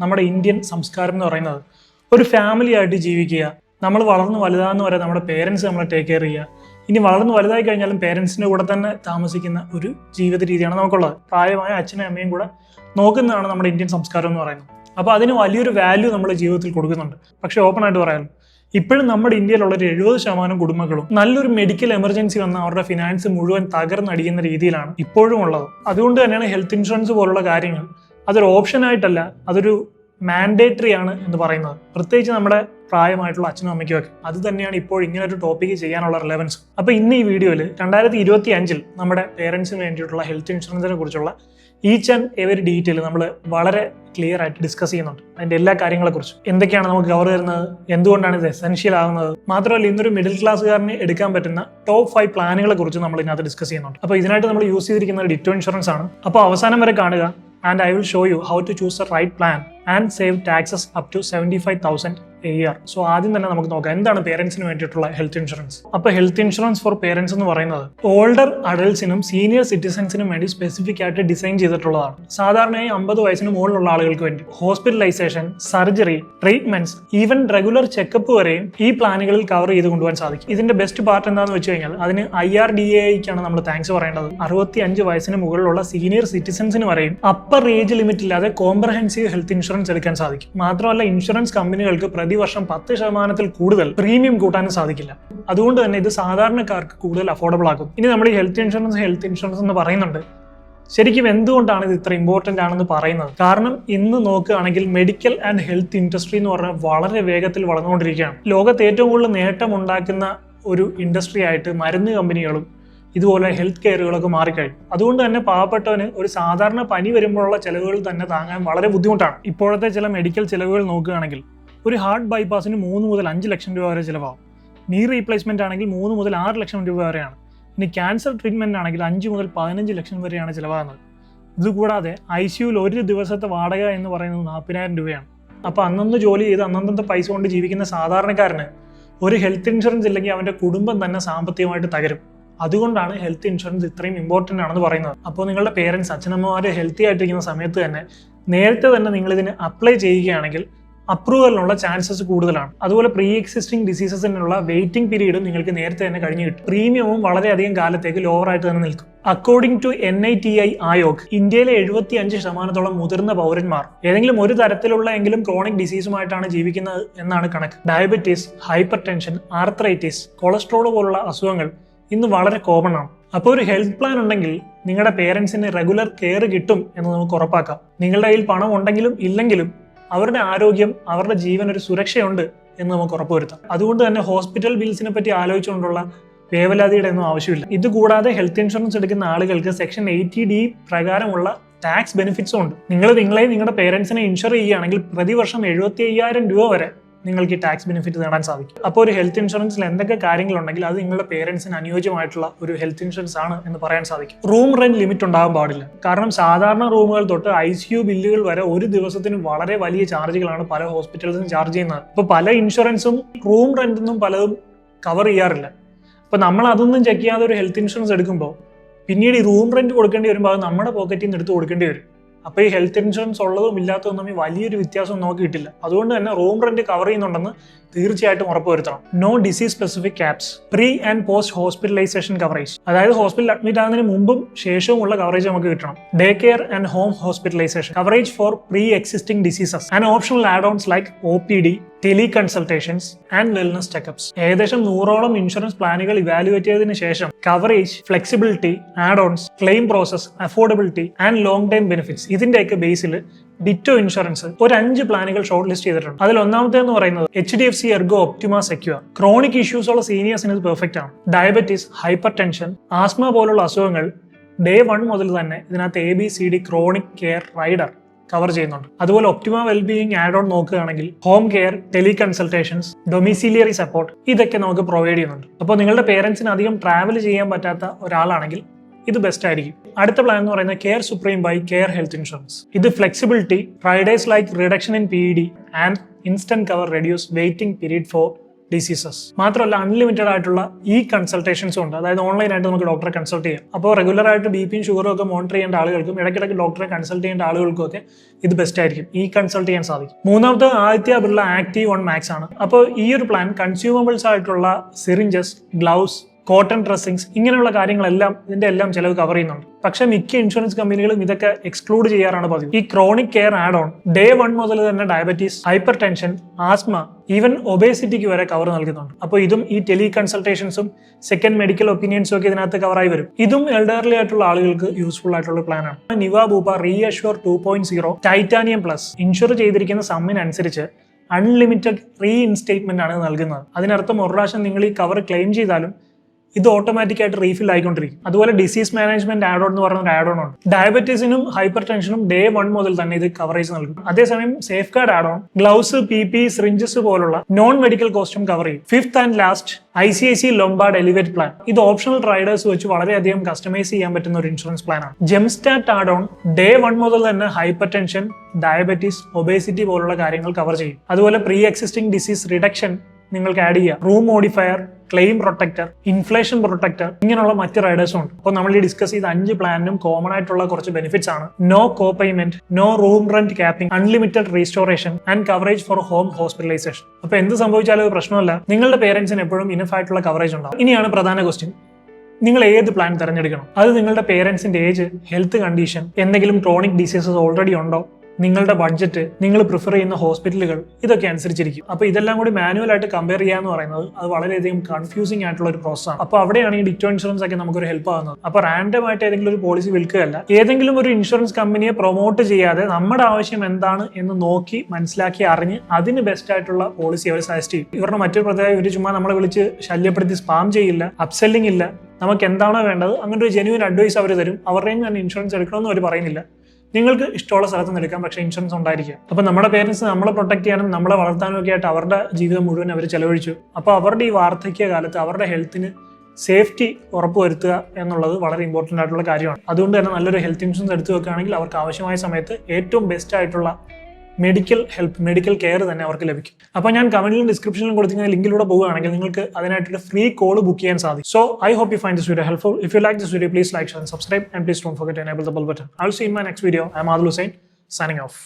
നമ്മുടെ ഇന്ത്യൻ സംസ്കാരം എന്ന് പറയുന്നത് ഒരു ഫാമിലി ആയിട്ട് ജീവിക്കുക. നമ്മൾ വളർന്ന് വലുതാന്ന് വരെ നമ്മുടെ പേരൻസ് നമ്മളെ ടേക്ക് കെയർ ചെയ്യുക. ഇനി വളർന്ന് വലുതായി കഴിഞ്ഞാലും പേരൻസിന്റെ കൂടെ തന്നെ താമസിക്കുന്ന ഒരു ജീവിത രീതിയാണ് നമുക്കുള്ളത്. പ്രായമായ അച്ഛനും അമ്മയും കൂടെ നോക്കുന്നതാണ് നമ്മുടെ ഇന്ത്യൻ സംസ്കാരം എന്ന് പറയുന്നത്. അപ്പോൾ അതിന് വലിയൊരു വാല്യൂ നമ്മുടെ ജീവിതത്തിൽ കൊടുക്കുന്നുണ്ട്. പക്ഷേ ഓപ്പൺ ആയിട്ട് പറയാമല്ലോ ഇപ്പോഴും നമ്മുടെ ഇന്ത്യയിലുള്ള ഒരു എഴുപത് ശതമാനം കുടുംബങ്ങളും നല്ലൊരു മെഡിക്കൽ എമർജൻസി വന്ന അവരുടെ ഫിനാൻസ് മുഴുവൻ തകർന്നടിക്കുന്ന രീതിയിലാണ് ഇപ്പോഴും ഉള്ളത്. അതുകൊണ്ട് തന്നെയാണ് ഹെൽത്ത് ഇൻഷുറൻസ് പോലുള്ള കാര്യങ്ങൾ അതൊരു ഓപ്ഷൻ ആയിട്ടല്ല അതൊരു മാൻഡേറ്ററി ആണ് എന്ന് പറയുന്നത്. പ്രത്യേകിച്ച് നമ്മുടെ പ്രായമായിട്ടുള്ള അച്ഛനും അമ്മയ്ക്കും ഒക്കെ. അത് തന്നെയാണ് ഇപ്പോൾ ഇങ്ങനെ ഒരു ടോപ്പിക്ക് ചെയ്യാനുള്ള റിലവൻസ് അപ്പോൾ ഇന്ന് ഈ വീഡിയോയിൽ രണ്ടായിരത്തി ഇരുപത്തി അഞ്ചിൽ നമ്മുടെ പേരൻസിന് വേണ്ടിയിട്ടുള്ള ഹെൽത്ത് ഇൻഷുറൻസിനെ കുറിച്ചുള്ള ഈച്ച് ആൻഡ് എവരി ഡീറ്റെയിൽ നമ്മൾ വളരെ ക്ലിയർ ആയിട്ട് ഡിസ്കസ് ചെയ്യുന്നുണ്ട്. അതിന്റെ എല്ലാ കാര്യങ്ങളെക്കുറിച്ചും എന്തൊക്കെയാണ് നമുക്ക് കവർ തരുന്നത്? എന്തുകൊണ്ടാണ് ഇത് എസെൻഷ്യൽ ആകുന്നത് മാത്രമല്ല ഇന്നൊരു മിഡിൽ ക്ലാസ്സുകാരനെ എടുക്കാൻ പറ്റുന്ന ടോപ്പ് ഫൈവ് പ്ലാനുകളെ കുറിച്ച് നമ്മൾ ഇതിനകത്ത് ഡിസ്കസ് ചെയ്യുന്നുണ്ട്. അപ്പോൾ ഇതിനായിട്ട് നമ്മൾ യൂസ് ചെയ്തിരിക്കുന്ന ഡിറ്റോ ഇൻഷുറൻസ് ആണ്. അപ്പോൾ അവസാനം വരെ കാണുക and I will show you how to choose the right plan. And save taxes up to seventy five thousand a year so ആദ്യം തന്നെ നമുക്ക് നോക്കാം എന്താണ് പേരൻസിന് വേണ്ടിയിട്ടുള്ള ഹെൽത്ത് ഇൻഷുറൻസ് അപ്പോൾ ഹെൽത്ത് ഇൻഷുറൻസ് ഫോർ പേരൻസ് എന്ന് പറയുന്നത് ഓൾഡർ അഡൽസിനും സീനിയർ സിറ്റിസൻസിനും വേണ്ടി സ്പെസിഫിക് ആയിട്ട് ഡിസൈൻ ചെയ്തിട്ടുള്ളതാണ്. സാധാരണയായി അമ്പത് വയസ്സിന് മുകളിലുള്ള ആളുകൾക്ക് വേണ്ടി hospitalisation surgery treatments even regular checkup വരെയും ഈ പ്ലാനുകളിൽ കവർ ചെയ്ത് കൊണ്ടുപോകാൻ സാധിക്കും. ഇതിന്റെ ബെസ്റ്റ് പാർട്ട് എന്താണെന്ന് വെച്ച് കഴിഞ്ഞാൽ അതിന് ഐ ആർ ഡി എക്കാണ് നമ്മൾ താങ്ക്സ് പറയേണ്ടത്. അറുപത്തി അഞ്ച് വയസ്സിന് മുകളിലുള്ള സീനിയർ സിറ്റിസൻസിന് വരെയും അപ്പർ ഏജ് ലിമിറ്റ് ഇല്ലാതെ കോംപ്രഹെൻസീവ് ഹെൽത്ത് ഇൻഷുറൻസ് എടുക്കാൻ സാധിക്കും. മാത്രമല്ല ഇൻഷുറൻസ് കമ്പനികൾക്ക് പ്രതിവർഷം പത്ത് ശതമാനത്തിൽ കൂടുതൽ പ്രീമിയം കൂട്ടാനും സാധിക്കില്ല. അതുകൊണ്ട് തന്നെ ഇത് സാധാരണക്കാർക്ക് കൂടുതൽ അഫോർഡബിൾ ആക്കും. ഇനി നമ്മൾ ഈ ഹെൽത്ത് ഇൻഷുറൻസ് ഹെൽത്ത് ഇൻഷുറൻസ് എന്ന് പറയുന്നുണ്ട്. ശരിക്കും എന്തുകൊണ്ടാണ് ഇത് ഇത്ര ഇമ്പോർട്ടന്റ് ആണെന്ന് പറയുന്നത്? കാരണം ഇന്ന് നോക്കുകയാണെങ്കിൽ മെഡിക്കൽ ആൻഡ് ഹെൽത്ത് ഇൻഡസ്ട്രി എന്ന് പറഞ്ഞാൽ വളരെ വേഗത്തിൽ വളർന്നുകൊണ്ടിരിക്കുകയാണ്. ലോകത്ത് ഏറ്റവും കൂടുതൽ നേട്ടം ഉണ്ടാക്കുന്ന ഒരു ഇൻഡസ്ട്രി ആയിട്ട് മരുന്ന് കമ്പനികളും ഇതുപോലെ ഹെൽത്ത് കെയറുകളൊക്കെ മാറിക്കഴിഞ്ഞു. അതുകൊണ്ട് തന്നെ പാവപ്പെട്ടവന് ഒരു സാധാരണ പനി വരുമ്പോഴുള്ള ചിലവുകൾ തന്നെ താങ്ങാൻ വളരെ ബുദ്ധിമുട്ടാണ്. ഇപ്പോഴത്തെ ചില മെഡിക്കൽ ചിലവുകൾ നോക്കുകയാണെങ്കിൽ ഒരു ഹാർട്ട് ബൈപ്പാസിന് മൂന്ന് മുതൽ അഞ്ച് ലക്ഷം രൂപ വരെ ചിലവാകും. നീ റീപ്ലേസ്മെന്റ് ആണെങ്കിൽ മൂന്ന് മുതൽ ആറ് ലക്ഷം രൂപ വരെയാണ്. ഇനി ക്യാൻസർ ട്രീറ്റ്മെന്റ് ആണെങ്കിൽ അഞ്ച് മുതൽ പതിനഞ്ച് ലക്ഷം വരെയാണ് ചിലവാകുന്നത്. ഇതുകൂടാതെ ഐ സിയുയിൽ ഒരു ദിവസത്തെ വാടക എന്ന് പറയുന്നത് നാൽപ്പതിനായിരം രൂപയാണ്. അപ്പോൾ അന്നന്ന് ജോലി ചെയ്ത് അന്നന്നത്തെ പൈസ കൊണ്ട് ജീവിക്കുന്ന സാധാരണക്കാരന് ഒരു ഹെൽത്ത് ഇൻഷുറൻസ് ഇല്ലെങ്കിൽ അവന്റെ കുടുംബം തന്നെ സാമ്പത്തികമായിട്ട് തകരും. അതുകൊണ്ടാണ് ഹെൽത്ത് ഇൻഷുറൻസ് ഇത്രയും ഇമ്പോർട്ടന്റ് ആണെന്ന് പറയുന്നത്. അപ്പോൾ നിങ്ങളുടെ പേരൻസ് അച്ഛനമ്മമാർ ഹെൽത്തി ആയിട്ടിരിക്കുന്ന സമയത്ത് തന്നെ നേരത്തെ തന്നെ നിങ്ങൾ ഇതിന് അപ്ലൈ ചെയ്യുകയാണെങ്കിൽ അപ്രൂവലിനുള്ള ചാൻസസ് കൂടുതലാണ്. അതുപോലെ പ്രീ എക്സിസ്റ്റിംഗ് ഡിസീസസിനുള്ള വെയിറ്റിംഗ് പീരീഡും നിങ്ങൾക്ക് നേരത്തെ തന്നെ കഴിഞ്ഞു കിട്ടും. പ്രീമിയവും വളരെയധികം കാലത്തേക്ക് ലോവർ ആയിട്ട് തന്നെ നിൽക്കും. According to N I T I Aayog ഇന്ത്യയിലെ എഴുപത്തി അഞ്ച് ശതമാനത്തോളം മുതിർന്ന പൗരന്മാർ ഏതെങ്കിലും ഒരു തരത്തിലുള്ള എങ്കിലും ക്രോണിക് ഡിസീസുമായിട്ടാണ് ജീവിക്കുന്നത് എന്നാണ് കണക്ക്. Diabetes hypertension arthritis cholesterol പോലുള്ള അസുഖങ്ങൾ ഇന്ന് വളരെ കോമൺ ആണ്. അപ്പോൾ ഒരു ഹെൽത്ത് പ്ലാൻ ഉണ്ടെങ്കിൽ നിങ്ങളുടെ പേരൻസിന് റെഗുലർ കെയർ കിട്ടും എന്ന് നമുക്ക് ഉറപ്പാക്കാം. നിങ്ങളുടെ കയ്യിൽ പണം ഉണ്ടെങ്കിലും ഇല്ലെങ്കിലും അവരുടെ ആരോഗ്യം അവരുടെ ജീവൻ ഒരു സുരക്ഷയുണ്ട് എന്ന് നമുക്ക് ഉറപ്പുവരുത്താം. അതുകൊണ്ട് തന്നെ ഹോസ്പിറ്റൽ ബിൽസിനെ പറ്റി ആലോചിച്ചുകൊണ്ടുള്ള വേവലാതിയുടെ ഒന്നും ആവശ്യമില്ല. ഇത് കൂടാതെ ഹെൽത്ത് ഇൻഷുറൻസ് എടുക്കുന്ന ആളുകൾക്ക് സെക്ഷൻ എയ്റ്റി ഡി പ്രകാരമുള്ള ടാക്സ് ബെനിഫിറ്റ്സും ഉണ്ട്. നിങ്ങൾ നിങ്ങളെ നിങ്ങളുടെ പേരൻസിനെ ഇൻഷുർ ചെയ്യുകയാണെങ്കിൽ പ്രതിവർഷം എഴുപത്തി അയ്യായിരം രൂപ വരെ നിങ്ങൾക്ക് ഈ ടാക്സ് ബെനിഫിറ്റ് നേടാൻ സാധിക്കും. അപ്പോൾ ഒരു ഹെൽത്ത് ഇൻഷുറൻസിൽ എന്തൊക്കെ കാര്യങ്ങളുണ്ടെങ്കിൽ അത് നിങ്ങളുടെ പേരൻസിന് അനുയോജ്യമായിട്ടുള്ള ഒരു ഹെൽത്ത് ഇൻഷുറൻസ് ആണ് എന്ന് പറയാൻ സാധിക്കും. റൂം റെന്റ് ലിമിറ്റ് ഉണ്ടാകാൻ പാടില്ല. കാരണം സാധാരണ റൂമുകൾ തൊട്ട് ഐ സി യു ബില്ലുകൾ വരെ ഒരു ദിവസത്തിന് വളരെ വലിയ ചാർജുകളാണ് പല ഹോസ്പിറ്റൽസും ചാർജ് ചെയ്യുന്നത്. അപ്പോൾ പല ഇൻഷുറൻസും റൂം റെന്റൊന്നും പലതും കവർ ചെയ്യാറില്ല. അപ്പോൾ നമ്മൾ അതൊന്നും ചെക്ക് ചെയ്യാതെ ഒരു ഹെൽത്ത് ഇൻഷുറൻസ് എടുക്കുമ്പോൾ പിന്നീട് ഈ റൂം റെന്റ് കൊടുക്കേണ്ടി വരുമ്പോൾ അത് നമ്മുടെ പോക്കറ്റിൽ നിന്ന് എടുത്ത് കൊടുക്കേണ്ടി വരും. അപ്പോൾ ഈ ഹെൽത്ത് ഇൻഷുറൻസ് ഉള്ളതും ഇല്ലാത്തതും തമ്മിൽ വലിയൊരു വ്യത്യാസം നമുക്ക് കിട്ടില്ല. അതുകൊണ്ട് തന്നെ റൂം റെന്റ് കവർ ചെയ്യുന്നുണ്ടെന്ന് തീർച്ചയായിട്ടും ഉറപ്പുവരുത്തണം. No disease specific caps pre and post hospitalisation coverage അതായത് ഹോസ്പിറ്റൽ അഡ്മിറ്റ് ആകുന്നതിന് മുമ്പും ശേഷവും ഉള്ള കവറേജ് നമുക്ക് കിട്ടണം. Day care and home hospitalisation coverage for pre existing diseases and optional add ons like O P D tele consultations and wellness checkups ഏകദേശം നൂറോളം insurance പ്ലാനുകൾ ഇവാലുവേറ്റ് ചെയ്തതിനു ശേഷം coverage flexibility add ons claim process affordability and long time benefits ഇതിന്റെയൊക്കെ ബേസിൽ ditto insurance ഒരു അഞ്ച് പ്ലാനുകൾ ഷോർട്ട് ലിസ്റ്റ് ചെയ്തിട്ടുണ്ട്. അതിൽ ഒന്നാമത്തെ എന്ന് പറയുന്നത് H D F C Ergo Optima Secure chronic issues ഉള്ള സീനിയേഴ്സിന് ഇത് പെർഫെക്റ്റ് ആണ്. ഡയബറ്റീസ് ഹൈപ്പർ ടെൻഷൻ ആസ്മ പോലുള്ള അസുഖങ്ങൾ ഡേ വൺ മുതൽ തന്നെ ഇതിനകത്ത് A B C D chronic care rider cover ചെയ്യുന്നുണ്ട്. അതുപോലെ ഒപ്റ്റിമ വെൽബീയിങ് ആഡ് ഓൺ നോക്കുകയാണെങ്കിൽ home care tele consultations domiciliary support ഇതൊക്കെ നമുക്ക് പ്രൊവൈഡ് ചെയ്യുന്നുണ്ട്. അപ്പോൾ നിങ്ങളുടെ പേരൻസിന് അധികം ട്രാവൽ ചെയ്യാൻ പറ്റാത്ത ഒരാളാണെങ്കിൽ ഇത് ബെസ്റ്റ് ആയിരിക്കും. അടുത്ത പ്ലാൻ എന്ന് പറയുന്നത് Care Supreme by Care Health Insurance ഇത് flexibility Fridays like reduction in P D and instant cover reduce waiting period for diseases മാത്രമല്ല അൺലിമിറ്റഡ് ആയിട്ടുള്ള ഈ കൺസൾട്ടേഷൻസും ഉണ്ട്. അതായത് ഓൺലൈനായിട്ട് നമുക്ക് ഡോക്ടറെ കൺസൾട്ട് ചെയ്യാം. അപ്പോൾ റെഗുലർ ആയിട്ട് ബി പിയും ഷുഗറും ഒക്കെ മോണിറ്റർ ചെയ്യേണ്ട ആളുകൾക്കും ഇടയ്ക്കിടയ്ക്ക് ഡോക്ടറെ കൺസൾട്ട് ചെയ്യേണ്ട ആളുകൾക്കും ഒക്കെ ഇത് ബെസ്റ്റ് ആയിരിക്കും. ഈ കൺസൾട്ട് ചെയ്യാൻ സാധിക്കും. മൂന്നാമത്തെ Aditya Birla active on max ആണ്. അപ്പോൾ ഈ ഒരു പ്ലാൻ കൺസ്യൂമബിൾസ് ആയിട്ടുള്ള സിറിഞ്ചസ് ഗ്ലൗസ് കോട്ടൺ ഡ്രസ്സിങ്സ് ഇങ്ങനെയുള്ള കാര്യങ്ങളെല്ലാം ഇതിന്റെ എല്ലാം ചിലവ് കവർ ചെയ്യുന്നുണ്ട്. പക്ഷെ മിക്ക ഇൻഷുറൻസ് കമ്പനികളും ഇതൊക്കെ എക്സ്ക്ലൂഡ് ചെയ്യാറാണ് പതിവ്. ഈ chronic care add on day one മുതൽ തന്നെ diabetes hypertension asthma even ഒബേസിറ്റിക്ക് വരെ കവർ നൽകുന്നുണ്ട്. അപ്പോൾ ഇതും ഈ ടെലി കൺസൾട്ടേഷൻസും സെക്കൻഡ് മെഡിക്കൽ ഒപ്പീനിയൻസും ഒക്കെ ഇതിനകത്ത് കവറായി വരും. ഇതും എൽഡർലി ആയിട്ടുള്ള ആളുകൾക്ക് യൂസ്ഫുൾ ആയിട്ടുള്ള പ്ലാൻ ആണ്. Niva re ReAssure two point zero Titanium plus insure ചെയ്തിരിക്കുന്ന സമ്മിനനുസരിച്ച് അൺലിമിറ്റഡ് റീ ഇൻസ്റ്റേറ്റ്മെന്റ് ആണ് നൽകുന്നത്. അതിനർത്ഥം ഒരു പ്രാവശ്യം നിങ്ങൾ ഈ കവർ ക്ലെയിം ചെയ്താലും ഇത് ഓട്ടോമാറ്റിക്കായിട്ട് റീഫിൽ ആയിക്കൊണ്ടിരിക്കും. അതുപോലെ ഡിസീസ് മാനേജ്മെന്റ് ആഡ് ഓൺ എന്ന് പറയുന്ന ഒരു ആഡ് ഓൺ ഉണ്ട്. ഡയബറ്റീസിനും ഹൈപ്പർ ടെൻഷനും ഡേ വൺ മുതൽ തന്നെ ഇത് കവറേജ് നൽകും. അതേസമയം safeguard add on gloves P P syringes പോലുള്ള നോൺ മെഡിക്കൽ കോസ്റ്റും കവർ ചെയ്യും. Fifth and last I C I C Lombard Elevate plan ഇത് ഓപ്ഷണൽ റൈഡേഴ്സ് വെച്ച് വളരെയധികം കസ്റ്റമൈസ് ചെയ്യാൻ പറ്റുന്ന ഒരു ഇൻഷുറൻസ് പ്ലാൻ ആണ്. ജെംസ്റ്റാറ്റ് ആഡ് ഓൺ ഡേ വൺ മുതൽ തന്നെ ഹൈപ്പർ ടെൻഷൻ ഡയബറ്റീസ് ഒബേസിറ്റി പോലുള്ള കാര്യങ്ങൾ കവർ ചെയ്യും. അതുപോലെ പ്രീ എക്സിസ്റ്റിംഗ് ഡിസീസ് റിഡക്ഷൻ നിങ്ങൾക്ക് ആഡ് ചെയ്യാം. Room modifier claim protector inflation protector ഇങ്ങനെയുള്ള മറ്റ് റൈഡേഴ്സും ഉണ്ട്. അപ്പോൾ നമ്മൾ ഈ ഡിസ്കസ് ചെയ്ത അഞ്ച് പ്ലാനിനും കോമൺ ആയിട്ടുള്ള കുറച്ച് ബെനിഫിറ്റ്സ് ആണ്. No co payment no room rent capping unlimited restoration and coverage for home hospitalisation അപ്പോൾ എന്ത് സംഭവിച്ചാലും ഒരു പ്രശ്നമല്ല. നിങ്ങളുടെ പേരൻസിന് എപ്പോഴും ഇനഫ് ആയിട്ടുള്ള കവറേജ് ഉണ്ടാവും. ഇനിയാണ് പ്രധാന ക്വസ്റ്റ്യൻ നിങ്ങൾ ഏത് പ്ലാൻ തിരഞ്ഞെടുക്കണം? അത് നിങ്ങളുടെ പേരൻസിന്റെ ഏജ് ഹെൽത്ത് കണ്ടീഷൻ എന്തെങ്കിലും ക്രോണിക് ഡിസീസസ് ഓൾറെഡി ഉണ്ടോ? നിങ്ങളുടെ ബഡ്ജറ്റ് നിങ്ങൾ പ്രിഫർ ചെയ്യുന്ന ഹോസ്പിറ്റലുകൾ ഇതൊക്കെ അനുസരിച്ചിരിക്കും. അപ്പോൾ ഇതെല്ലാം കൂടി മാനുവൽ ആയിട്ട് കമ്പയർ ചെയ്യുക എന്ന് പറയുന്നത് അത് വളരെയധികം കൺഫ്യൂസിംഗ് ആയിട്ടുള്ള ഒരു പ്രോസസ്സാണ് അപ്പോൾ അവിടെയാണ് ഈ ഡിറ്റോ ഇൻഷുറൻസ് ഒക്കെ നമുക്കൊരു ഹെൽപ്പ് ആകുന്നത് അപ്പോൾ റാൻഡം ആയിട്ട് ഏതെങ്കിലും ഒരു പോളിസി വിൽക്കുകയല്ല ഏതെങ്കിലും ഒരു ഇൻഷുറൻസ് കമ്പനിയെ പ്രൊമോട്ട് ചെയ്യാതെ നമ്മുടെ ആവശ്യം എന്താണ് എന്ന് നോക്കി മനസ്സിലാക്കി അറിഞ്ഞ് അതിന് ബെസ്റ്റ് ആയിട്ടുള്ള പോളിസി അവർ സജസ്റ്റ് ചെയ്യും. ഇവരുടെ മറ്റൊരു പ്രത്യേകത ഇവർ ചുമ്മാ നമ്മളെ വിളിച്ച് ശല്യപ്പെടുത്തി സ്പാം ചെയ്യില്ല അപ്സെല്ലിംഗ് ഇല്ല നമുക്ക് എന്താണോ വേണ്ടത് അങ്ങനെ ഒരു ജെന്യൂൻ അഡ്വൈസ് അവർ തരും. അവരുടെയും ഞാൻ ഇൻഷുറൻസ് എടുക്കണമെന്ന് അവർ പറയുന്നില്ല. നിങ്ങൾക്ക് ഇഷ്ടമുള്ള സ്ഥലത്ത് എടുക്കാം. പക്ഷേ ഇൻഷുറൻസ് ഉണ്ടായിരിക്കുക അപ്പോൾ നമ്മുടെ പേരൻസ് നമ്മളെ പ്രൊട്ടക്ട് ചെയ്യാനും നമ്മളെ വളർത്താനും ഒക്കെ ആയിട്ട് അവരുടെ ജീവിതം മുഴുവൻ അവർ ചെലവഴിച്ചു. അപ്പോൾ അവരുടെ ഈ വാർദ്ധക്യ കാലത്ത് അവരുടെ ഹെൽത്തിന് സേഫ്റ്റി ഉറപ്പുവരുത്തുക എന്നുള്ളത് വളരെ ഇമ്പോർട്ടന്റ് ആയിട്ടുള്ള കാര്യമാണ്. അതുകൊണ്ട് തന്നെ നല്ലൊരു ഹെൽത്ത് ഇൻഷുറൻസ് എടുത്തു വെക്കുകയാണെങ്കിൽ അവർക്ക് ആവശ്യമായ സമയത്ത് ഏറ്റവും ബെസ്റ്റ് ആയിട്ടുള്ള മെഡിക്കൽ ഹെൽപ്പ് മെഡിക്കൽ കെയർ തന്നെ അവർക്ക് ലഭിക്കും. അപ്പോൾ ഞാൻ കമന്റിലും ഡിസ്ക്രിപ്ഷനിലും കൊടുത്തിരിക്കുന്ന ലിങ്കിലൂടെ പോവുകയാണെങ്കിൽ നിങ്ങൾക്ക് അതിനായിട്ടൊരു ഫ്രീ കോൾ ബുക്ക് ചെയ്യാൻ സാധിക്കും. So I hope you find this video helpful if you like this video please like share subscribe and please don't forget enable the bell button I will see in my next video I am Adul Hussain signing off